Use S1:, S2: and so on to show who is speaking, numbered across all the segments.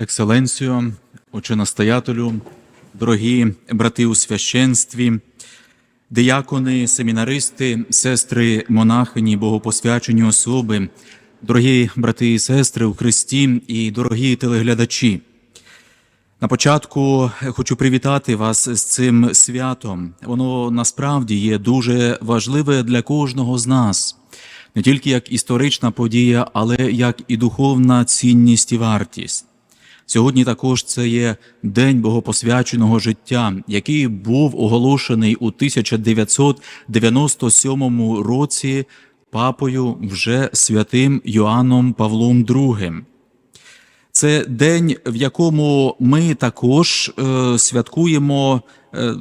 S1: Екселенціо, отче-настоятелю, дорогі брати у священстві, диякони, семінаристи, сестри, монахині, богопосвячені особи, дорогі брати і сестри у Христі і дорогі телеглядачі. На початку хочу привітати вас з цим святом. Воно насправді є дуже важливе для кожного з нас, не тільки як історична подія, але як і духовна цінність і вартість. Сьогодні також це є День Богопосвяченого життя, який був оголошений у 1997 році папою вже святим Йоанном Павлом II. Це день, в якому ми також е, святкуємо е,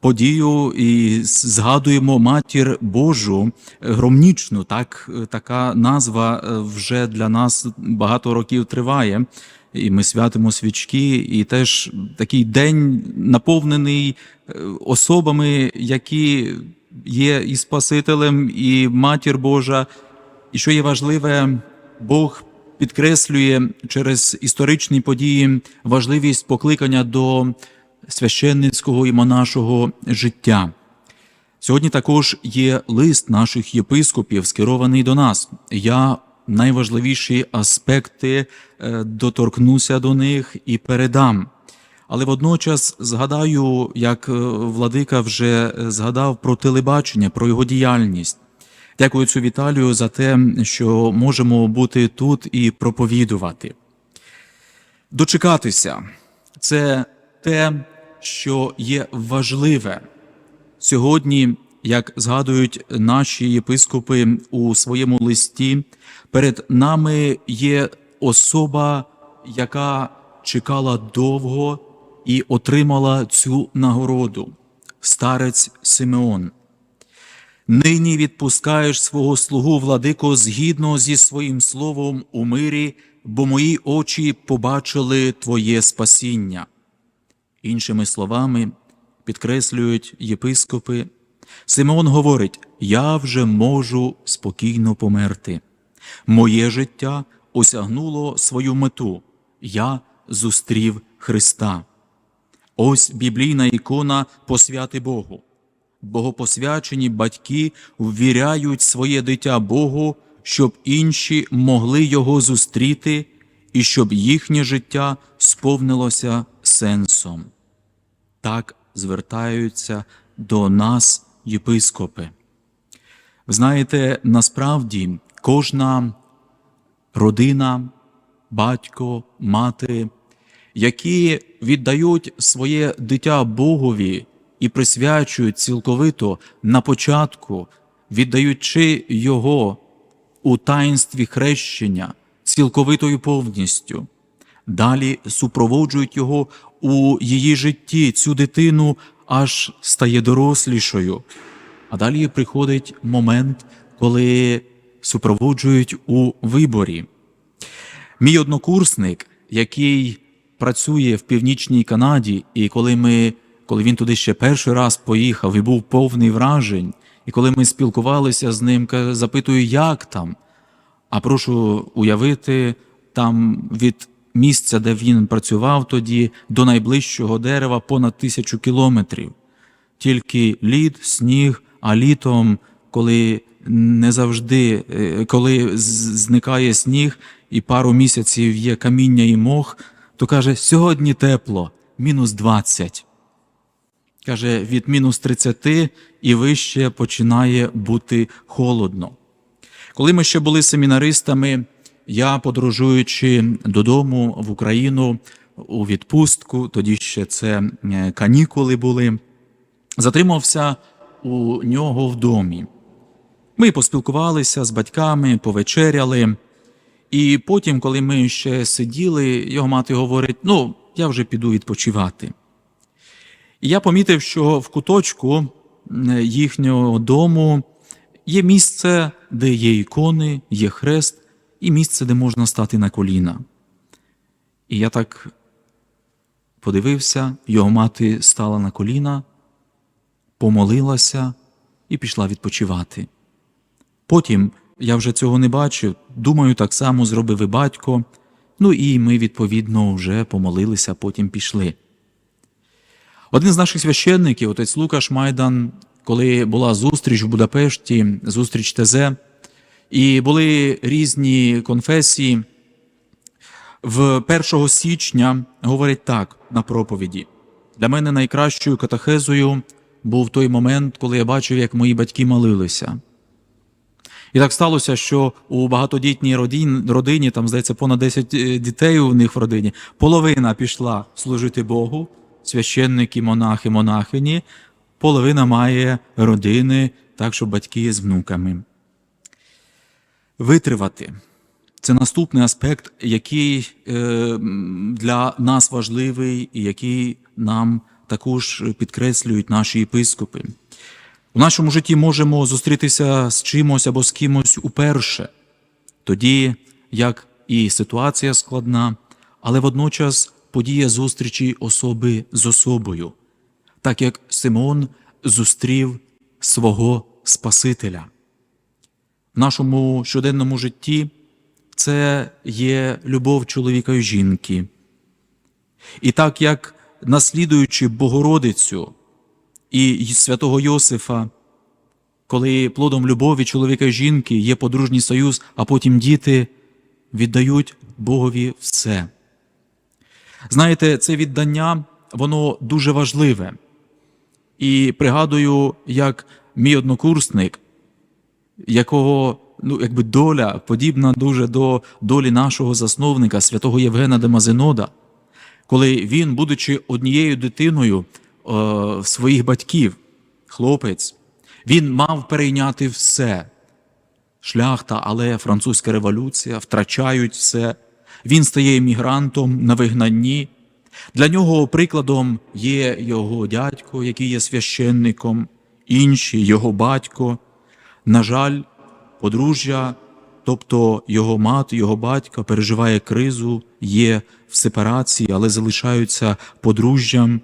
S1: подію і згадуємо матір Божу громнічну. Так, е, така назва е, вже для нас багато років триває. І ми святимо свічки, і теж такий день наповнений е, особами, які є і Спасителем, і Матір Божа. І що є важливе, Бог підкреслює через історичні події важливість покликання до священницького і монашого життя. Сьогодні також є лист наших єпископів, скерований до нас. Я найважливіші аспекти е, доторкнуся до них і передам. Але водночас згадаю, як е, владика вже згадав про телебачення, про його діяльність. Дякую цю Віталію за те, що можемо бути тут і проповідувати. Дочекатися це те, що є важливе. Сьогодні, як згадують наші єпископи у своєму листі, перед нами є особа, яка чекала довго і отримала цю нагороду старець Симеон. Нині відпускаєш свого слугу, владико, згідно зі своїм словом у мирі, бо мої очі побачили Твоє спасіння. Іншими словами, підкреслюють єпископи, Симеон говорить: Я вже можу спокійно померти. Моє життя осягнуло свою мету. Я зустрів Христа. Ось біблійна ікона посвяти Богу. Богопосвячені батьки ввіряють своє дитя Богу, щоб інші могли його зустріти і щоб їхнє життя сповнилося сенсом. Так звертаються до нас єпископи. Ви знаєте, насправді кожна родина, батько, мати, які віддають своє дитя Богові і присвячують цілковито на початку, віддаючи його у таїнстві хрещення цілковитою повністю. Далі супроводжують його у її житті, цю дитину аж стає дорослішою. А далі приходить момент, коли супроводжують у виборі. Мій однокурсник, який працює в Північній Канаді, і коли ми, коли він туди ще перший раз поїхав і був повний вражень, і коли ми спілкувалися з ним, запитую, як там. А прошу уявити, там від місця, де він працював тоді, до найближчого дерева понад тисячу кілометрів. Тільки лід, сніг, а літом, коли не завжди, е, коли зникає сніг і пару місяців є каміння і мох, то каже, сьогодні тепло, мінус 20. Каже, від мінус 30 і вище починає бути холодно. Коли ми ще були семінаристами, я, подорожуючи додому в Україну у відпустку, тоді ще це е, канікули були, затримався у нього в домі. Ми поспілкувалися з батьками, повечеряли. І потім, коли ми ще сиділи, його мати говорить: ну, я вже піду відпочивати. І я помітив, що в куточку їхнього дому є місце, де є ікони, є хрест, і місце, де можна стати на коліна. І я так подивився, його мати стала на коліна, помолилася і пішла відпочивати. Потім я вже цього не бачив, думаю, так само зробив і батько. Ну і ми, відповідно, вже помолилися, потім пішли. Один з наших священників, отець Лукаш Майдан, коли була зустріч в Будапешті, зустріч ТЗ, і були різні конфесії, в 1 січня говорить так на проповіді. Для мене найкращою катахезою був той момент, коли я бачив, як мої батьки молилися. І так сталося, що у багатодітній родині, родині, там, здається, понад 10 е, дітей у них в родині, половина пішла служити Богу, священники, монахи, монахині, половина має родини, так що батьки з внуками. Витривати. Це наступний аспект, який е, для нас важливий і який нам також підкреслюють наші єпископи. У нашому житті можемо зустрітися з чимось або з кимось уперше, тоді як і ситуація складна, але водночас подія зустрічі особи з особою, так як Симон зустрів свого Спасителя. В нашому щоденному житті це є любов чоловіка і жінки. І так як наслідуючи Богородицю і святого Йосифа, коли плодом любові чоловіка і жінки є подружній союз, а потім діти віддають Богові все. Знаєте, це віддання, воно дуже важливе. І пригадую, як мій однокурсник, якого ну, якби доля подібна дуже до долі нашого засновника, святого Євгена Демазинода, коли він, будучи однією дитиною е, своїх батьків, хлопець, він мав перейняти все. Шляхта, але французька революція втрачають все. Він стає емігрантом на вигнанні. Для нього прикладом є його дядько, який є священником, інші його батько. На жаль, подружжя, тобто його мати, його батько переживає кризу, є в сепарації, але залишаються подружжям.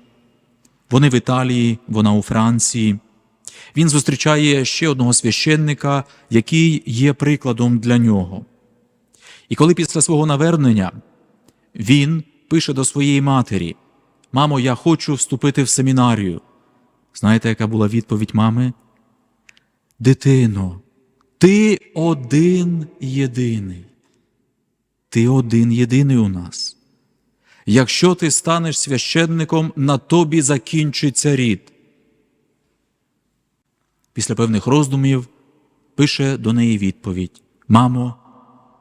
S1: Вони в Італії, вона у Франції. Він зустрічає ще одного священника, який є прикладом для нього. І коли після свого навернення він пише до своєї матері: Мамо, я хочу вступити в семінарію. Знаєте, яка була відповідь мами? Дитино, ти один єдиний. Ти один єдиний у нас. Якщо ти станеш священником, на тобі закінчиться рід. Після певних роздумів пише до неї відповідь: Мамо,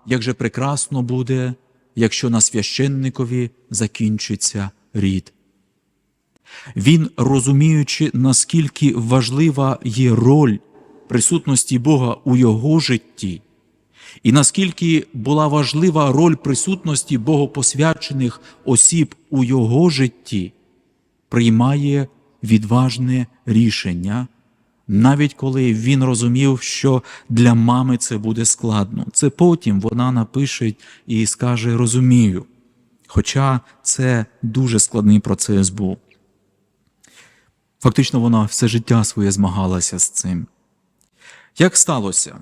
S1: як же прекрасно буде, якщо на священникові закінчиться рід. Він, розуміючи, наскільки важлива є роль присутності Бога у його житті, і наскільки була важлива роль присутності богопосвячених осіб у його житті, приймає відважне рішення, навіть коли він розумів, що для мами це буде складно. Це потім вона напише і скаже розумію. Хоча це дуже складний процес був. Фактично, вона все життя своє змагалася з цим. Як сталося?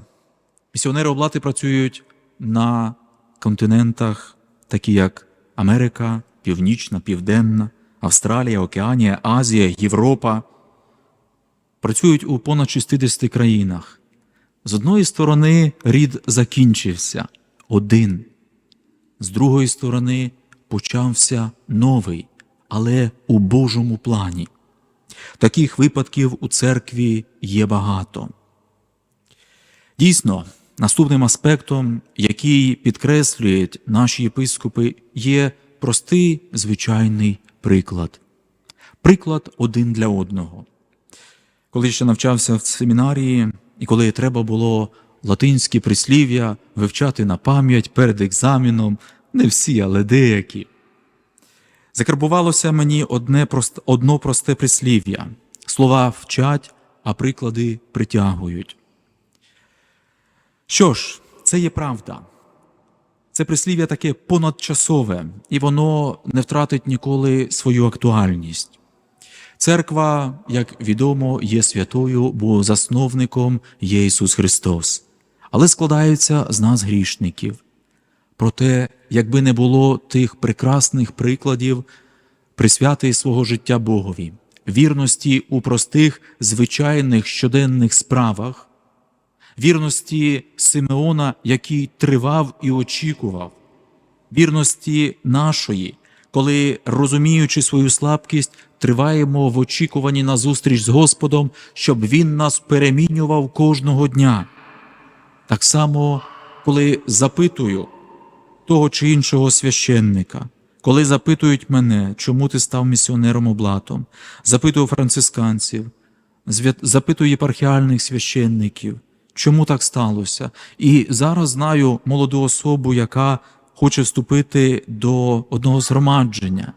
S1: Місіонери облати працюють на континентах, такі як Америка, Північна, Південна, Австралія, Океанія, Азія, Європа. Працюють у понад 60 країнах. З одної сторони, рід закінчився один, з другої сторони, почався новий, але у Божому плані. Таких випадків у церкві є багато. Дійсно, наступним аспектом, який підкреслюють наші єпископи, є простий звичайний приклад. Приклад один для одного. Коли ще навчався в семінарії, і коли треба було латинські прислів'я вивчати на пам'ять перед екзаменом, не всі, але деякі. Закарбувалося мені одне одно просте прислів'я. Слова вчать, а приклади притягують. Що ж, це є правда. Це прислів'я таке понадчасове, і воно не втратить ніколи свою актуальність. Церква, як відомо, є святою, бо засновником є Ісус Христос, але складається з нас грішників. Проте, якби не було тих прекрасних прикладів присвяти свого життя Богові, вірності у простих звичайних щоденних справах, вірності Симеона, який тривав і очікував, вірності нашої, коли, розуміючи свою слабкість, триваємо в очікуванні на зустріч з Господом, щоб Він нас перемінював кожного дня. Так само, коли запитую того чи іншого священника, коли запитують мене, чому ти став місіонером облатом, запитую францисканців, запитую єпархіальних священників, чому так сталося. І зараз знаю молоду особу, яка хоче вступити до одного згромадження.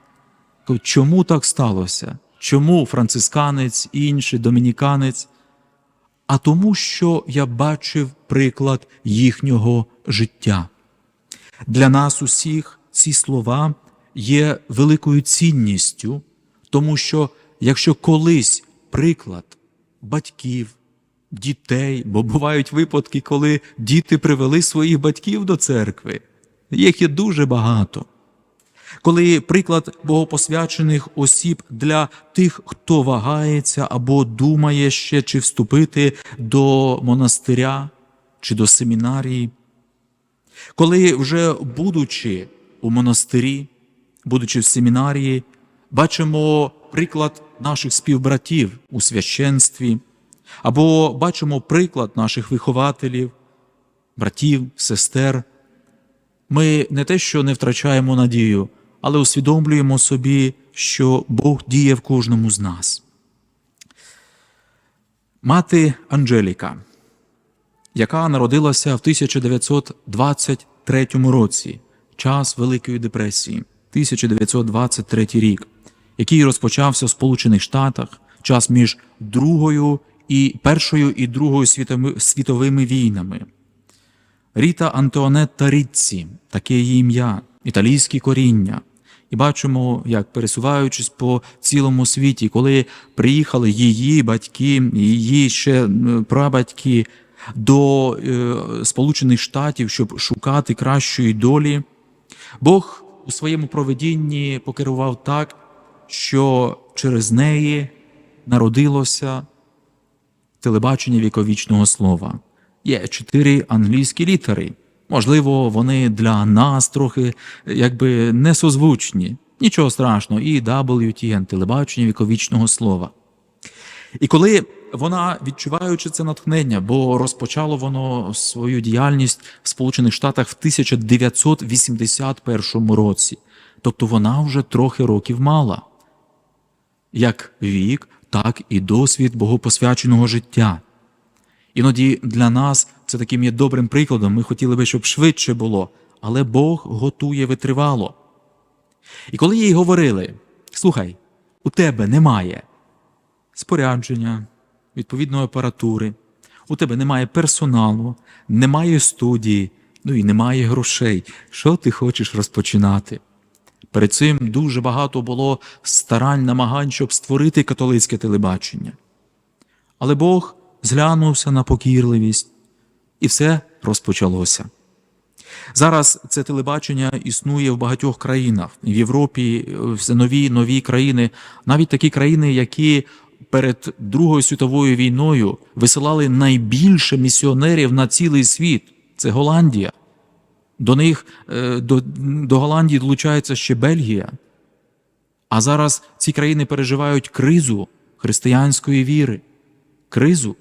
S1: Чому так сталося? Чому францисканець, інший, домініканець? А тому, що я бачив приклад їхнього життя. Для нас усіх ці слова є великою цінністю, тому що якщо колись приклад батьків, дітей, бо бувають випадки, коли діти привели своїх батьків до церкви, їх є дуже багато. Коли приклад богопосвячених осіб для тих, хто вагається або думає ще чи вступити до монастиря чи до семінарії, коли вже будучи у монастирі, будучи в семінарії, бачимо приклад наших співбратів у священстві, або бачимо приклад наших вихователів, братів, сестер, ми не те, що не втрачаємо надію, але усвідомлюємо собі, що Бог діє в кожному з нас. Мати Анжеліка, яка народилася в 1923 році, час Великої депресії, 1923 рік, який розпочався в Сполучених Штатах, час між Другою і Першою і Другою світовими війнами. Ріта Антуанетта Ріцці, таке її ім'я, італійські коріння. І бачимо, як пересуваючись по цілому світі, коли приїхали її батьки, її ще прабатьки до е, Сполучених Штатів, щоб шукати кращої долі, Бог у своєму проведінні покерував так, що через неї народилося телебачення віковічного слова. Є чотири англійські літери. Можливо, вони для нас трохи якби несозвучні. Нічого страшного, і WTN, телебачення віковічного слова. І коли вона, відчуваючи це натхнення, бо розпочало воно свою діяльність в Сполучених Штатах в 1981 році, тобто вона вже трохи років мала, як вік, так і досвід богопосвяченого життя. Іноді для нас це таким є добрим прикладом. Ми хотіли би, щоб швидше було, але Бог готує витривало. І коли їй говорили: слухай, у тебе немає спорядження, відповідної апаратури, у тебе немає персоналу, немає студії, ну і немає грошей. Що ти хочеш розпочинати? Перед цим дуже багато було старань, намагань, щоб створити католицьке телебачення. Але Бог зглянувся на покірливість, і все розпочалося. Зараз це телебачення існує в багатьох країнах в Європі, все нові нові країни, навіть такі країни, які перед Другою світовою війною висилали найбільше місіонерів на цілий світ. Це Голландія. До них е, до, до Голландії долучається ще Бельгія. А зараз ці країни переживають кризу християнської віри, кризу.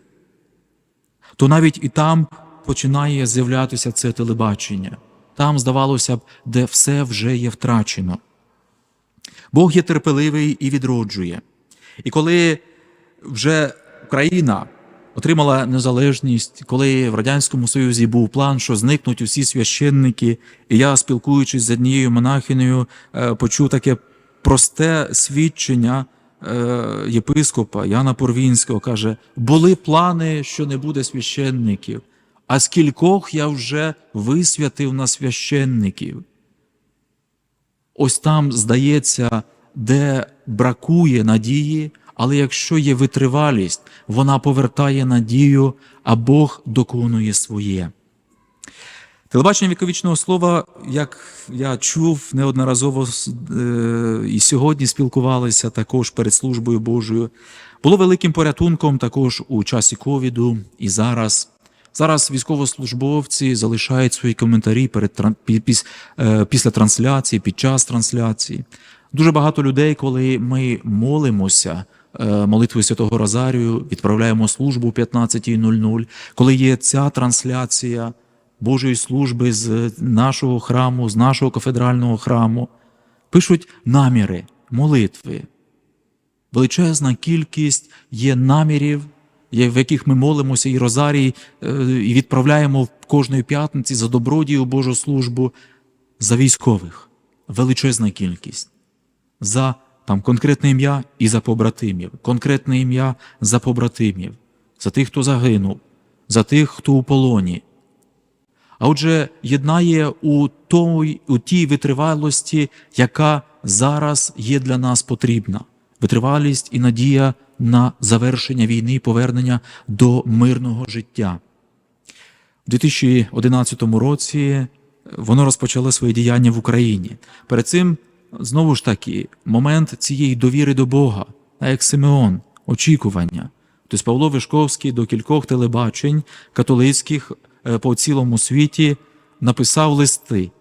S1: То навіть і там починає з'являтися це телебачення. Там, здавалося б, де все вже є втрачено. Бог є терпеливий і відроджує. І коли вже Україна отримала незалежність, коли в Радянському Союзі був план, що зникнуть усі священники, і я, спілкуючись з однією монахинею, е, почув таке просте свідчення е, єпископа Яна Порвінського, каже: були плани, що не буде священників, а скількох я вже висвятив на священників. Ось там, здається, де бракує надії, але якщо є витривалість, вона повертає надію, а Бог доконує своє. Телебачення віковічного слова, як я чув неодноразово е, і сьогодні спілкувалися також перед службою Божою, було великим порятунком також у часі ковіду і зараз. Зараз військовослужбовці залишають свої коментарі перед е, після трансляції, під час трансляції. Дуже багато людей, коли ми молимося е, молитвою Святого Розарію, відправляємо службу о 15.00, коли є ця трансляція Божої служби з нашого храму, з нашого кафедрального храму, пишуть наміри, молитви. Величезна кількість є намірів, в яких ми молимося і розарій, е, і відправляємо кожної п'ятниці за добродію Божу службу за військових. Величезна кількість. За там конкретне ім'я і за побратимів, конкретне ім'я за побратимів, за тих, хто загинув, за тих, хто у полоні. А отже, єднає у, той, у тій витривалості, яка зараз є для нас потрібна. Витривалість і надія на завершення війни повернення до мирного життя. У 2011 році воно розпочало своє діяння в Україні. Перед цим, знову ж таки, момент цієї довіри до Бога, а як Симеон, очікування. Тобто Павло Вишковський до кількох телебачень католицьких е, по цілому світі написав листи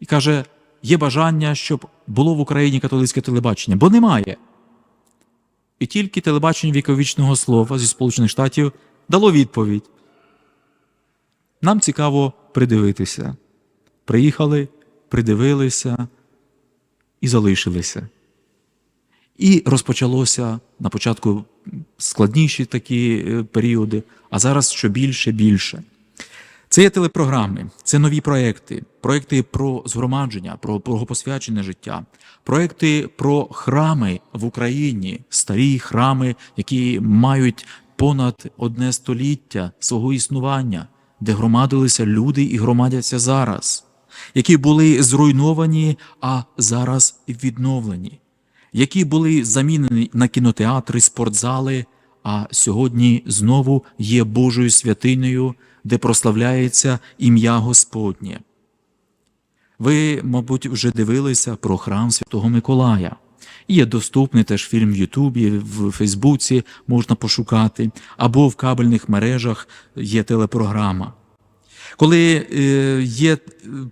S1: і каже: є бажання, щоб було в Україні католицьке телебачення, бо немає. І тільки телебачення віковічного слова зі Сполучених Штатів дало відповідь. Нам цікаво придивитися. Приїхали, придивилися і залишилися. І розпочалося на початку складніші такі е, періоди, а зараз що більше, більше. Це є телепрограми, це нові проекти, проекти про згромадження, про богопосвячене життя, проекти про храми в Україні, старі храми, які мають понад одне століття свого існування, де громадилися люди і громадяться зараз, які були зруйновані, а зараз відновлені, які були замінені на кінотеатри, спортзали, а сьогодні знову є Божою святинею, де прославляється ім'я Господнє. Ви, мабуть, вже дивилися про храм Святого Миколая. Є доступний теж фільм в Ютубі, в Фейсбуці можна пошукати, або в кабельних мережах є телепрограма. Коли е, є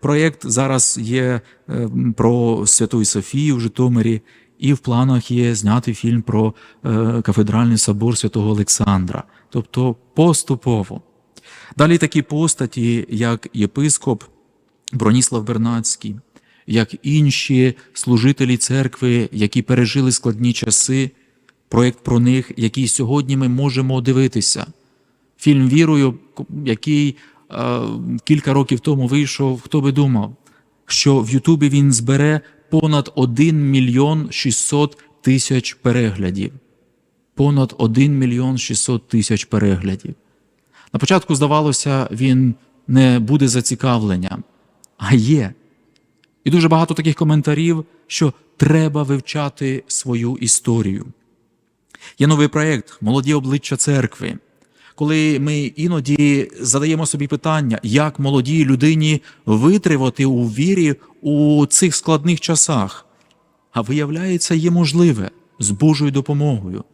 S1: проєкт, зараз є е, про Святої Софії в Житомирі, і в планах є зняти фільм про е, кафедральний собор святого Олександра, тобто поступово. Далі такі постаті, як єпископ Броніслав Бернацький, як інші служителі церкви, які пережили складні часи, проєкт про них, який сьогодні ми можемо дивитися. Фільм Вірою, який е, кілька років тому вийшов, хто би думав, що в Ютубі він збере понад 1 мільйон 600 тисяч переглядів. Понад 1 мільйон 600 тисяч переглядів. На початку здавалося, він не буде зацікавленням, а є. І дуже багато таких коментарів, що треба вивчати свою історію. Є новий проєкт Молоді обличчя церкви. Коли ми іноді задаємо собі питання, як молодій людині витривати у вірі у цих складних часах, а виявляється, є можливе з Божою допомогою.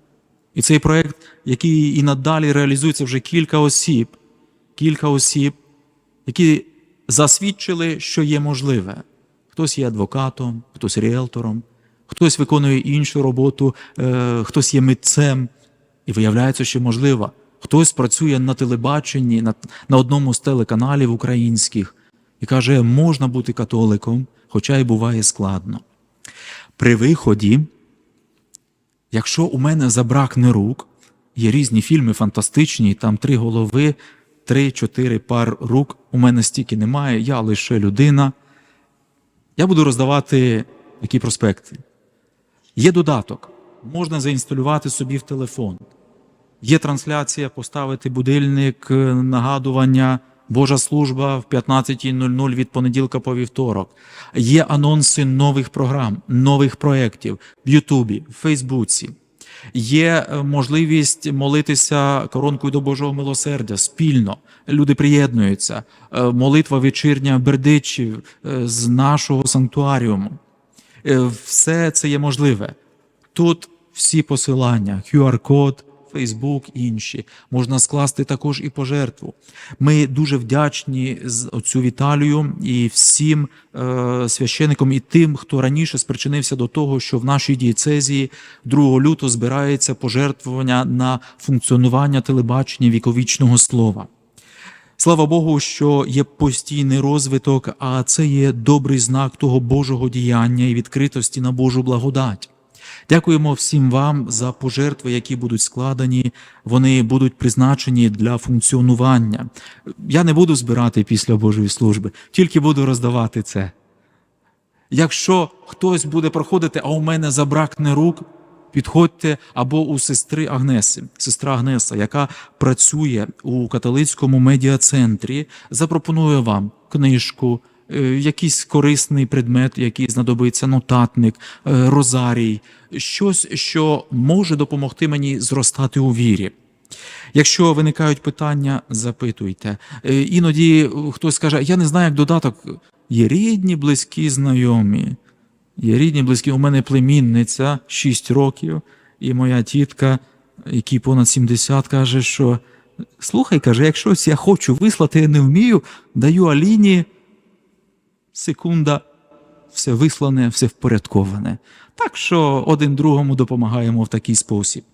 S1: І цей проєкт, який і надалі реалізується вже кілька осіб, кілька осіб, які засвідчили, що є можливе. Хтось є адвокатом, хтось ріелтором, хтось виконує іншу роботу, е, хтось є митцем, і виявляється, що можливо. Хтось працює на телебаченні, на, на одному з телеканалів українських і каже, можна бути католиком, хоча й буває складно. При виході, якщо у мене забракне рук, є різні фільми фантастичні, там три голови, три-чотири пар рук, у мене стільки немає, я лише людина. Я буду роздавати такі проспекти. Є додаток, можна заінсталювати собі в телефон. Є трансляція, поставити будильник, е, нагадування, Божа служба в 15.00 від понеділка по вівторок. Є анонси нових програм, нових проєктів в Ютубі, в Фейсбуці. Є е, можливість молитися коронкою до Божого милосердя спільно. Люди приєднуються. Е, Молитва вечірня бердичів з нашого санктуаріуму. Все це є можливе. Тут всі посилання, QR-код, Facebook, інші. Можна скласти також і пожертву. Ми дуже вдячні з оцю Віталію і всім е, священикам і тим, хто раніше спричинився до того, що в нашій дієцезії 2 лютого збирається пожертвування на функціонування телебачення віковічного слова. Слава Богу, що є постійний розвиток, а це є добрий знак того Божого діяння і відкритості на Божу благодать. Дякуємо всім вам за пожертви, які будуть складені. Вони будуть призначені для функціонування. Я не буду збирати після Божої служби, тільки буду роздавати це. Якщо хтось буде проходити, а у мене забракне рук, підходьте або у сестри Агнеси, сестра Агнеса, яка працює у католицькому медіа-центрі, запропонує вам книжку, якийсь корисний предмет, який знадобиться, нотатник, е, розарій, щось, що може допомогти мені зростати у вірі. Якщо виникають питання, запитуйте. Е, Іноді хтось каже, я не знаю, як додаток. Є рідні, близькі, знайомі. Є рідні, близькі. У мене племінниця 6 років, і моя тітка, якій понад 70, каже, що слухай, каже, якщо я хочу вислати, я не вмію, даю Аліні секунда, все вислане, все впорядковане. Так що один другому допомагаємо в такий спосіб.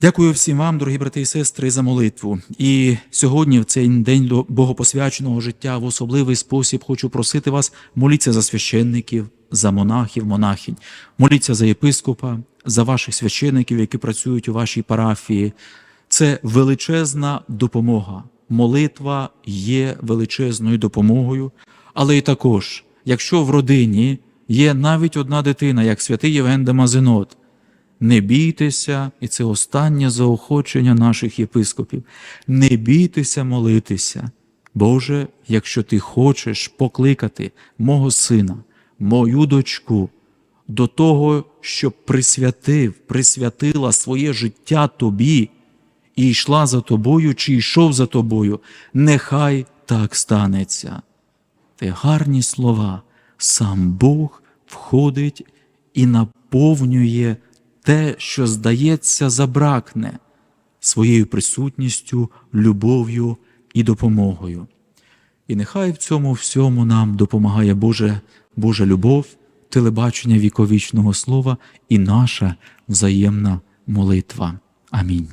S1: Дякую всім вам, дорогі брати і сестри, за молитву. І сьогодні, в цей день до богопосвяченого життя, в особливий спосіб хочу просити вас моліться за священників, за монахів, монахинь, моліться за єпископа, за ваших священників, які працюють у вашій парафії. Це величезна допомога. Молитва є величезною допомогою, але і також, якщо в родині є навіть одна дитина, як святий Євген Демазинот, не бійтеся, і це останнє заохочення наших єпископів. Не бійтеся молитися. Боже, якщо ти хочеш покликати мого сина, мою дочку до того, щоб присвятив, присвятила своє життя тобі і йшла за тобою, чи йшов за тобою, нехай так станеться. Те гарні слова, сам Бог входить і наповнює те, що, здається, забракне своєю присутністю, любов'ю і допомогою. І нехай в цьому всьому нам допомагає Боже, Божа любов, телебачення віковічного слова і наша взаємна молитва. Амінь.